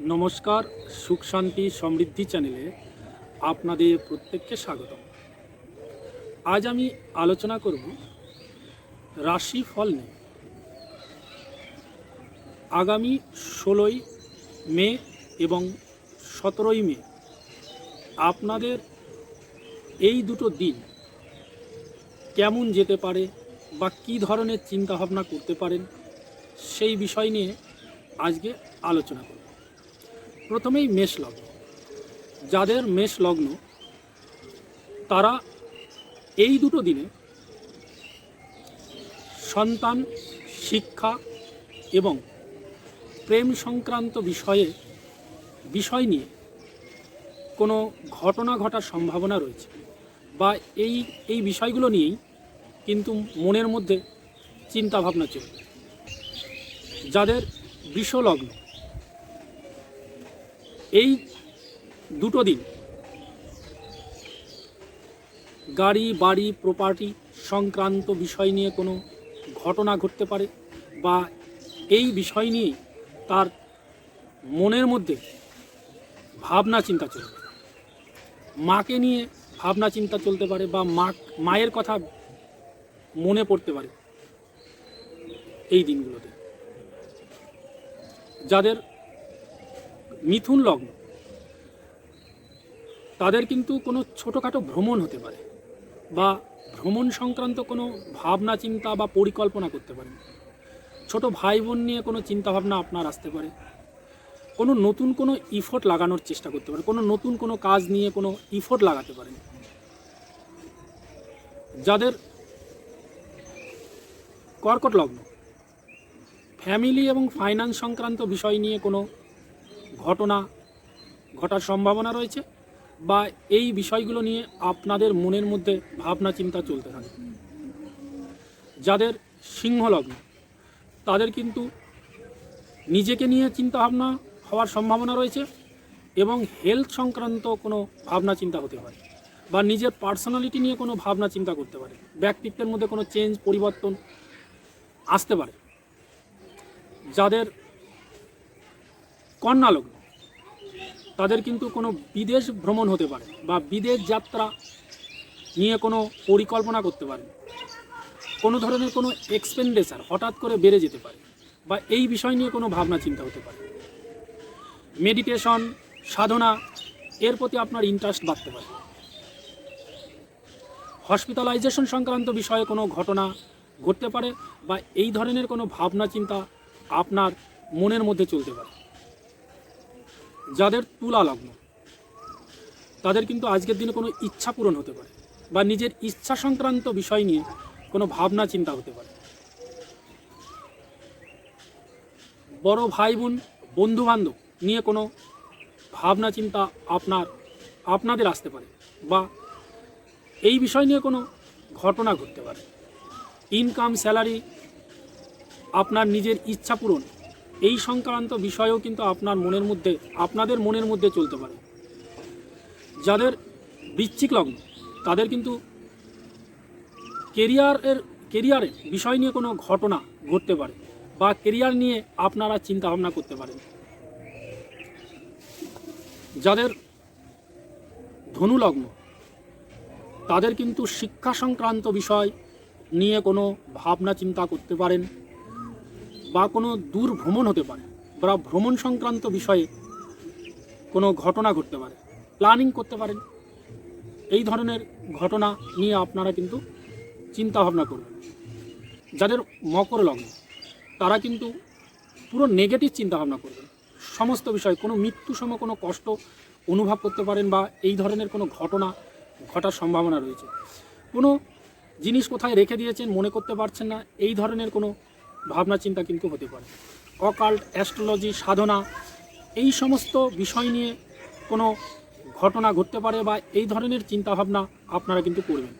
নমস্কার, সুখ শান্তি সমৃদ্ধি চ্যানেলে আপনাদের প্রত্যেককে স্বাগত আজ আমি আলোচনা করব রাশি ফল নিয়ে। আগামী ষোলোই মে এবং সতেরোই মে আপনাদের এই দুটো দিন কেমন যেতে পারে বা কী ধরনের চিন্তাভাবনা করতে পারেন সেই বিষয় নিয়ে আজকে আলোচনা করব। প্রথমেই মেষ লগ্ন। যাদের মেষ লগ্ন, তারা এই দুটো দিনে সন্তান, শিক্ষা এবং প্রেম সংক্রান্ত বিষয়ে বিষয় নিয়ে কোনো ঘটনা ঘটার সম্ভাবনা রয়েছে বা এই এই বিষয়গুলো নিয়েই কিন্তু মনের মধ্যে চিন্তাভাবনা চলবে। যাদের বৃষ লগ্ন এই দুটো দিন গাড়ি, বাড়ি প্রপার্টি সংক্রান্ত বিষয় নিয়ে কোনো ঘটনা ঘটতে পারে বা এই বিষয় নিয়ে তার মনের মধ্যে ভাবনা চিন্তা চলবে। মাকে নিয়ে ভাবনা চিন্তা চলতে পারে বা মা, মায়ের কথা মনে পড়তে পারে এই দিনগুলোতে। যাদের মিথুন লগ্ন। তাদের কিন্তু কোনো ছোটোখাটো ভ্রমণ হতে পারে বা ভ্রমণ সংক্রান্ত কোনো ভাবনা, চিন্তা বা পরিকল্পনা করতে পারেন। ছোট ভাই বোন নিয়ে কোনো চিন্তাভাবনা আপনার আসতে পারে। কোনো নতুন কোনো ইফোর্ট লাগানোর চেষ্টা করতে পারে কোনো নতুন কোনো কাজ নিয়ে কোনো ইফোর্ট লাগাতে পারেন। যাদের কর্কট লগ্ন ফ্যামিলি এবং ফাইন্যান্স সংক্রান্ত বিষয় নিয়ে কোনো ঘটনা ঘটার সম্ভাবনা রয়েছে বা এই বিষয়গুলো নিয়ে আপনাদের মনের মধ্যে ভাবনা চিন্তা চলতে থাকে। যাদের সিংহলগ্ন, তাদের কিন্তু নিজেকে নিয়ে চিন্তা ভাবনা হওয়ার সম্ভাবনা রয়েছে এবং হেলথ সংক্রান্ত কোনো ভাবনা চিন্তা হতে পারে বা নিজের পার্সোনালিটি নিয়ে কোনো ভাবনা চিন্তা করতে পারে। ব্যক্তিত্বের মধ্যে কোনো চেঞ্জ পরিবর্তন আসতে পারে। যাদের কন্যা লগ্ন তাদের কিন্তু কোনো বিদেশ ভ্রমণ হতে পারে বা বিদেশ যাত্রা নিয়ে কোনো পরিকল্পনা করতে পারে কোনো ধরনের কোনো এক্সপেন্ডিচার হঠাৎ করে বেড়ে যেতে পারে বা এই বিষয় নিয়ে কোনো ভাবনা চিন্তা হতে পারে মেডিটেশন সাধনা, এর প্রতি আপনার ইন্টারেস্ট বাড়তে পারে। হসপিটালাইজেশন সংক্রান্ত বিষয়ে কোনো ঘটনা ঘটতে পারে বা এই ধরনের কোনো ভাবনা চিন্তা আপনার মনের মধ্যে চলতে পারে। যাদের তুলা লগ্ন, তাদের কিন্তু আজকের দিনে কোনো ইচ্ছা পূরণ হতে পারে বা নিজের ইচ্ছা সংক্রান্ত বিষয় নিয়ে কোনো ভাবনা, চিন্তা হতে পারে। বড় ভাই বোন, বন্ধু বান্ধব নিয়ে কোনো ভাবনা, চিন্তা আপনার, আপনাদের আসতে পারে বা এই বিষয় নিয়ে কোনো ঘটনা ঘটতে পারে। ইনকাম স্যালারি আপনার নিজের ইচ্ছা পূরণ এই সংক্রান্ত বিষয়েও কিন্তু আপনার মনের মধ্যে, আপনাদের মনের মধ্যে চলতে পারে। যাদের বৃশ্চিক লগ্ন, তাদের কিন্তু কেরিয়ারের কেরিয়ারের বিষয় নিয়ে কোনো ঘটনা ঘটতে পারে বা কেরিয়ার নিয়ে আপনারা চিন্তা ভাবনা করতে পারেন। যাদের ধনু লগ্ন তাদের কিন্তু শিক্ষা সংক্রান্ত বিষয় নিয়ে কোনো ভাবনা চিন্তা করতে পারেন। বা কোনো দূর ভ্রমণ হতে পারে বা ভ্রমণ সংক্রান্ত বিষয়ে কোনো ঘটনা ঘটতে পারে প্ল্যানিং করতে পারেন। এই ধরনের ঘটনা নিয়ে আপনারা কিন্তু চিন্তা ভাবনা করবেন। যাদের মকর লগ্ন, তারা কিন্তু পুরো নেগেটিভ চিন্তা ভাবনা করবেন। সমস্ত বিষয় কোনো মৃত্যু সম কোনো কষ্ট অনুভব করতে পারেন বা এই ধরনের কোনো ঘটনা ঘটার সম্ভাবনা রয়েছে। কোনো জিনিস কোথায় রেখে দিয়েছেন মনে করতে পারছেন না, এই ধরনের কোনো ভাবনা চিন্তা কিন্তু হতে পারে। অকাল্ট, অ্যাস্ট্রোলজি, সাধনা, এই সমস্ত বিষয় নিয়ে কোনো ঘটনা ঘটতে পারে বা এই ধরনের চিন্তাভাবনা আপনারা কিন্তু করবেন।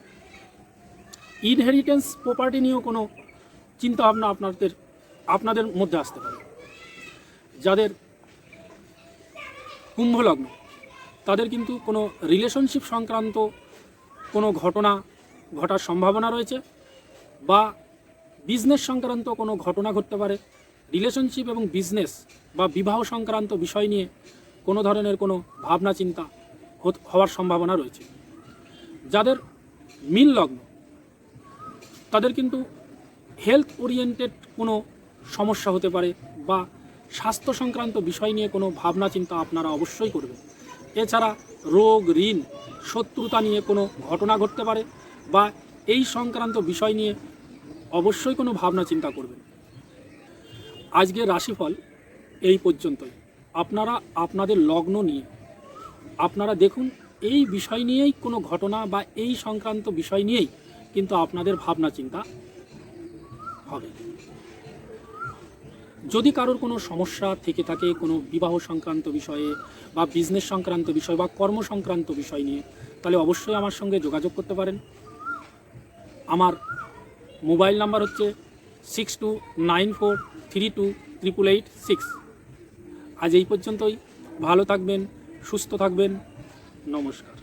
ইনহেরিটেন্স প্রপার্টি নিয়েও কোনো চিন্তাভাবনা আপনাদের আপনাদের মধ্যে আসতে পারে। যাদের কুম্ভ লগ্ন তাদের কিন্তু কোনো রিলেশনশিপ সংক্রান্ত কোনো ঘটনা ঘটার সম্ভাবনা রয়েছে বা বিজনেস সংক্রান্ত কোনো ঘটনা ঘটতে পারে রিলেশনশিপ এবং বিজনেস বা বিবাহ সংক্রান্ত বিষয় নিয়ে কোনো ধরনের কোনো ভাবনা চিন্তা হওয়ার সম্ভাবনা রয়েছে। যাদের মিল লগ্ন, তাদের কিন্তু হেলথ ওরিয়েন্টেড কোনো সমস্যা হতে পারে বা স্বাস্থ্য সংক্রান্ত বিষয় নিয়ে কোনো ভাবনা চিন্তা আপনারা অবশ্যই করবেন। এছাড়া রোগ, ঋণ, শত্রুতা নিয়ে কোনো ঘটনা ঘটতে পারে বা এই সংক্রান্ত বিষয় নিয়ে অবশ্যই কোনো ভাবনা চিন্তা করবেন আজকে রাশিফল এই পর্যন্তই। আপনারা, আপনাদের লগ্ন নিয়ে, আপনারা দেখুন এই বিষয় নিয়েই কোনো ঘটনা বা এই সংক্রান্ত বিষয় নিয়েই কিন্তু আপনাদের ভাবনা চিন্তা হবে। যদি কারোর কোনো সমস্যা থেকে থাকে, কোনো বিবাহ সংক্রান্ত বিষয়ে বা বিজনেস সংক্রান্ত বিষয় বা কর্ম সংক্রান্ত বিষয় নিয়ে, তাহলে অবশ্যই আমার সঙ্গে যোগাযোগ করতে পারেন। আমার মোবাইল নাম্বার হচ্ছে six two nine four three two triple eight six. আজ এই পর্যন্তই। ভালো থাকবেন, সুস্থ থাকবেন। নমস্কার।